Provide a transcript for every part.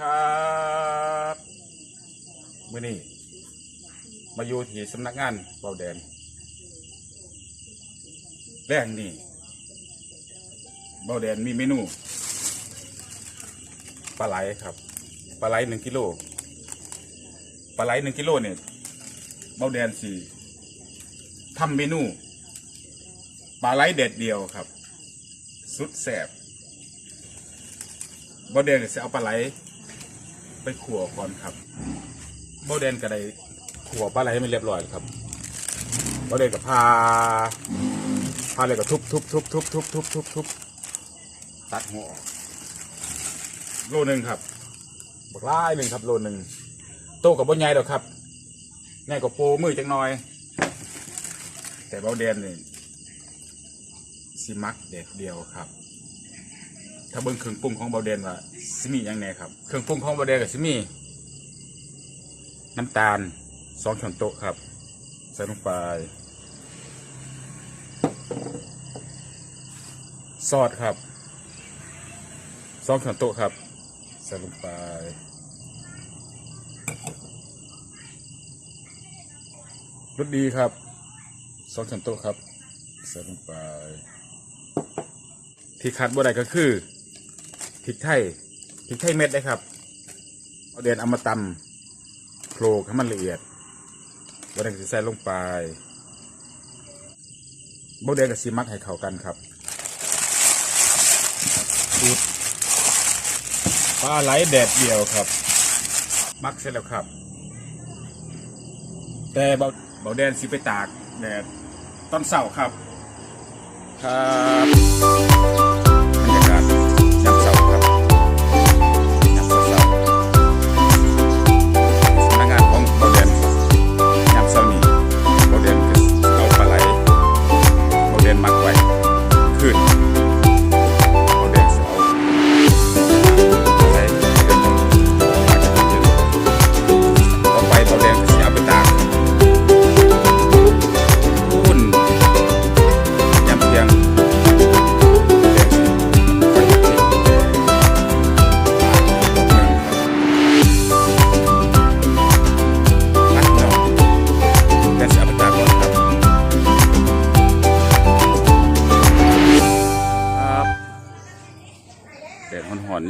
ครับมื่อนี้มาอยู่ที่สำนักงานเบาแดนแรกนี่เบาแดนมีเมนูปลาไหลครับปลาไหลหนึ่งกิโลปลาไหลหนึ่งกิโลเนี่ยเบาแดนสี่ทำเมนูปลาไหลเด็ดเดียวครับ สุดแสบเบาแดนจะเอาปลาไหล ไปขัวก่อนครับโบเดนก็ได้ขัวปลาไหลให้มันเรียบร้อยแล้วครับโบเดนกับพาพาเลยก็ทุบทุบทุบทุบทุบทุบทุบทุบตัดหัวออกโลหนึ่งครับบักล่ายหนึ่งครับโลหนึ่งโตกับบนใหญ่ดอกครับใหญ่กว่าโปมือจังน้อย แต่เบาเดนนี่สิมักเด็ดเดียวครับ ถ้าเบิ่งเครื่องปรุงของเบาเดนว่าซิมีอย่างแหน่ครับ เครื่องปรุงของเบาเดนกับซิมี น้ำตาลสองช้อนโต๊ะครับ ใส่ลงไป ซอสครับสองช้อนโต๊ะครับ ใส่ลงไปรสดีครับสองช้อนโต๊ะครับใส่ลงไป ที่ขาดบ่ได้ก็คือ พริกไทยพริกไทยเม็ดได้ครับเอาเดือนเอามาตำโขลกให้มันละเอียดบ่ได้ก็สิใส่ลงไปบ่เดือนกับซีมักให้เข้ากันครับสูปลาไหลแดดเดียวครับ มักเสร็จแล้วครับ แต่เบาเบาแดนสิไปตากแดดตอนเสาร์ครับ ครับ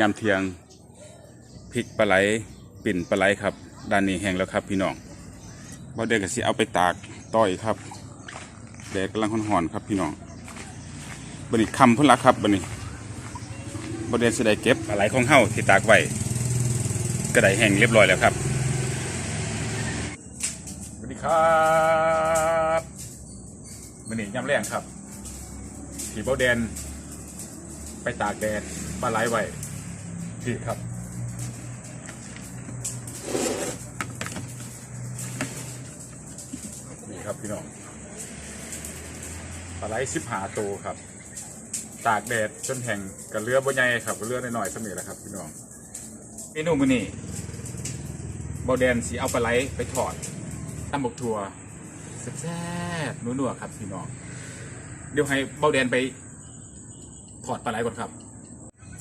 ยามเทียงพริกปลาไหลปิ่นปลาไหลครับ ด้านนี้แห้งแล้วครับพี่น้องบ่เด็กก็สิเอาไปตากต่อยครับแดดกำลังห่อนๆครับพี่น้องบันนี้คำพุ่นละครับบันนี้บริเวณสไดเก็บอะไรของเฮ้าที่ตากไว้กระไดแห้งเรียบร้อยแล้วครับสวัสดีครับบันนี้ยำแรงครับที่บดแดน ไปตากแดดปลาไหลไว้ ที่ครับ นี่ครับพี่น้องปลาไหลสิบหาโตครับ ตากแดดจนแห้งกับเรือบใหญ่ครับกับเรือน้อยๆสมิแหละครับพี่น้องเมนูมื้อนี้บอแดนสีเอาปลาไหลไปทอดตำบกทัวแซ่บๆนัวๆครับพี่น้องเดี๋ยวให้เบาแดนไปถอดปลาไหลก่อนครับ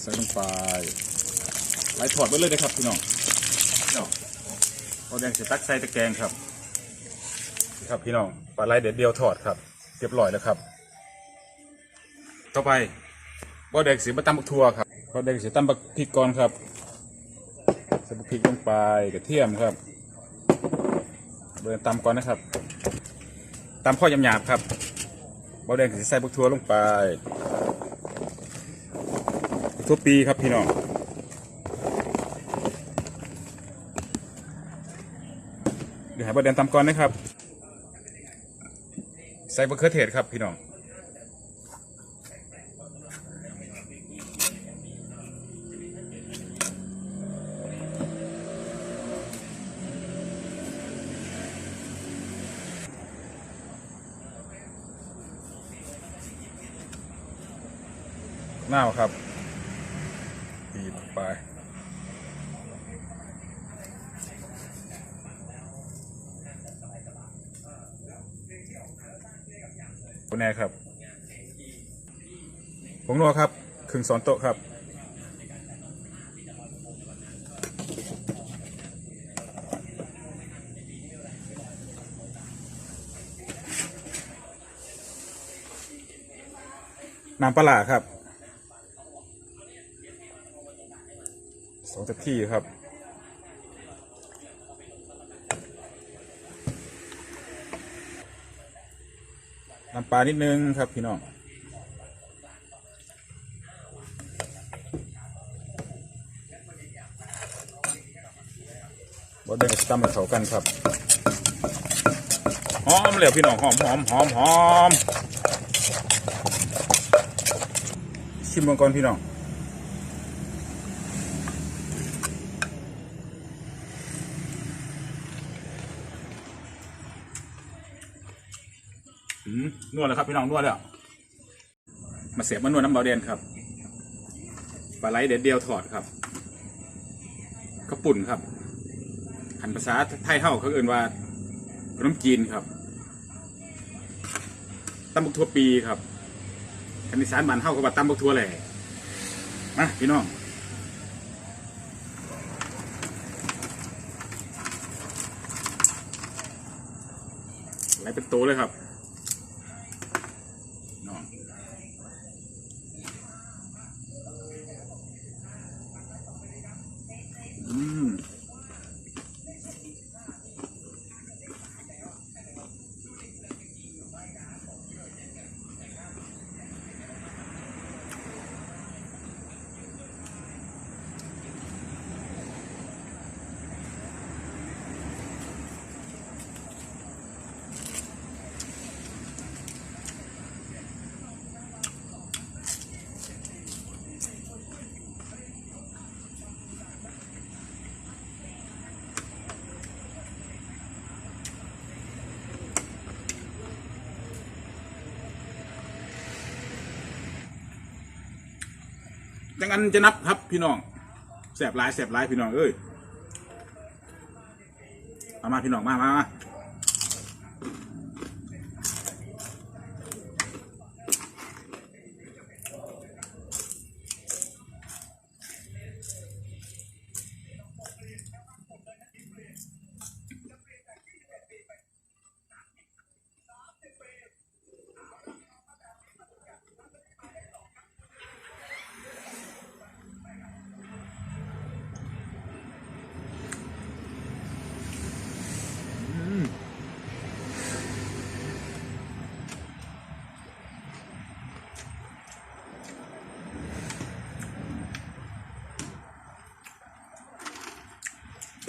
ใส่ลงไป ไหลถอดไปเลยนะครับพี่น้องพี่น้องเบาแดนจะตักใส่ตะแกรงครับครับพี่น้องปลาไหลเด็ดเดียวทอดครับเรียบร้อยแล้วครับ ต่อไปบอแดงสีมาตำบักทัวครับบอแดงสีตำบักพริกก่อนครับใส่บักพริกลงไปกระเทียมครับเดินตำก่อนนะครับตำข้อยำหยาบครับบอแดงสีใส่บักทัวลงไป ทั่วปีครับพี่น้อง ดี๋ยวให้บอแดงตำก่อนนะครับ ใส่บะเขือเทศครับพี่น้องหน้าวครับปีบไป แน่ครับผงนัวครับขึงสอนโต๊ะครับน้ำปลาครับสองเต็มที่ครับำปลานิดนึงครับพี่น้องบดเดงกับตำมาเข้ากันครับหอมเลยพี่น้องหอมหอมหอมหอมชิมมังกรพี่น้อง อืม นวดแล้วครับพี่น้องนวดแล้ว มาเสียบมานวดน้ำเบาเดนครับปลาไหลเด็ดเดียวถอดครับข้าปุ่นครับหันภาษาไทยเฮ้าเขาเอ่นว่าขนมจีนครับตำบักทั่วปีครับคันอีสานบ้านเฮ้าก็ว่าตำบักทั่วแหล่มาพี่น้องไหลเป็นโตเลยครับ น้องอืม ดังนั้นจะนับครับพี่น้องแสบหลายแสบหลายพี่น้องเอ้ยมามาพี่น้องมามามา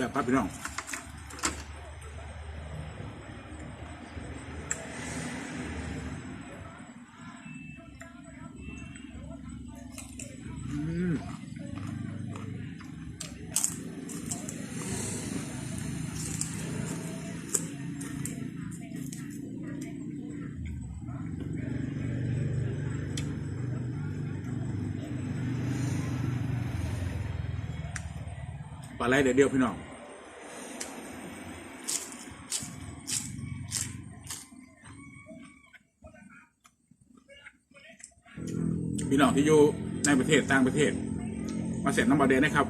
แสบครับพี่น้องปลาไหลเดี๋ยวเดียวพี่น้อง น้องที่อยู่ในประเทศต่างประเทศ มาเสร็จน้ำบาเดนนะครับ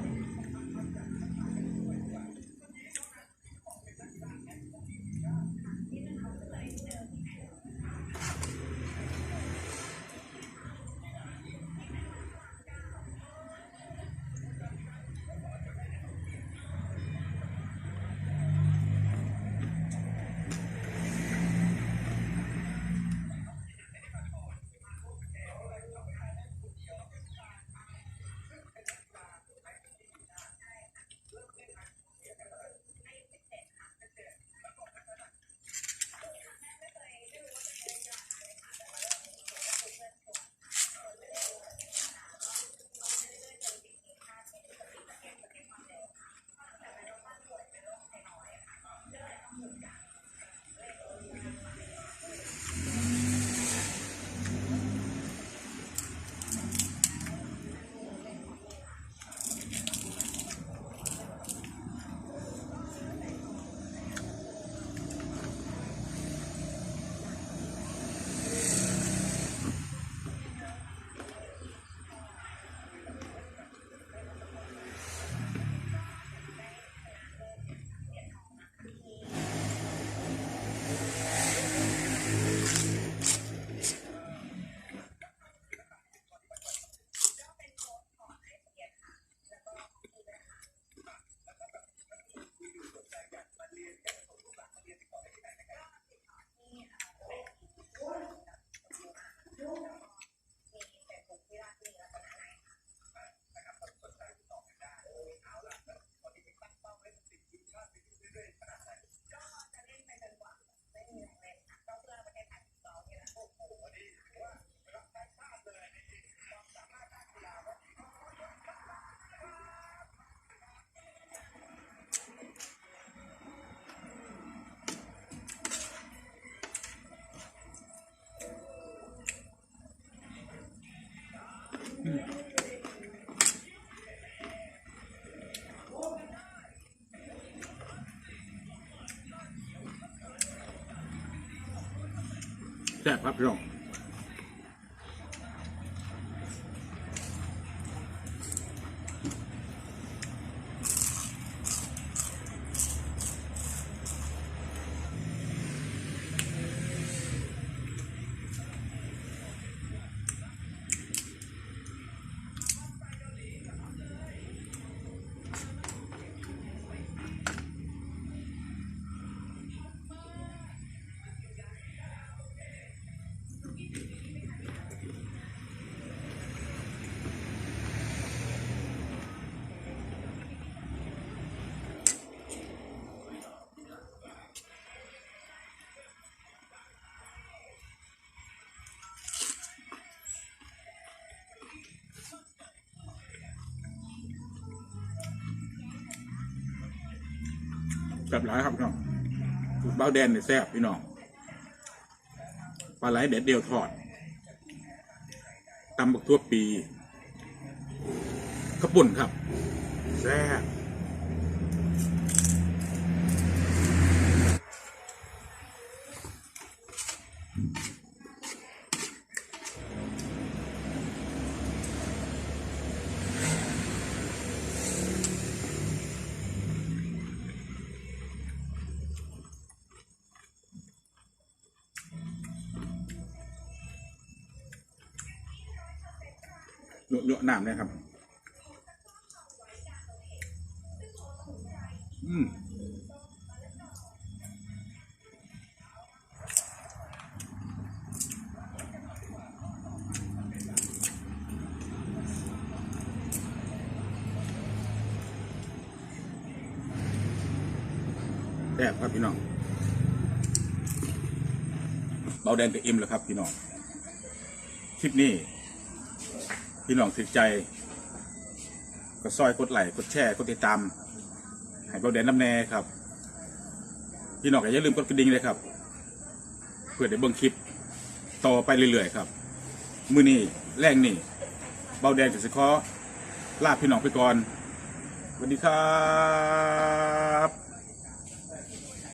แซ่บครับพี่น้อง แซ่บหลายครับพี่น้องสูตรเบาแดนเนี่ยแซ่บพี่น้องปลาไหลเด็ดเดียวทอดตำบักทั่วปีกระปุ่นครับ แซ่บ เยอะเยอะน้ำเลยครับ อืมแซ่บครับพี่น้อง เบาแดงกับอิ่มแล้วครับพี่น้อง คลิปนี้ พี่น้องติดใจก็ซอยกดไลค์กดแชร์กดติดตามให้เบาแดนน้ำแน่ครับ พี่น้องอย่าลืมกดกระดิ่งเลยครับ เพื่อได้เบิ่งคลิปต่อไปเรื่อยๆครับ มือนี้แรงนี่เบาแดงจะสิขอลาพี่น้องไปก่อนสวัสดีครับ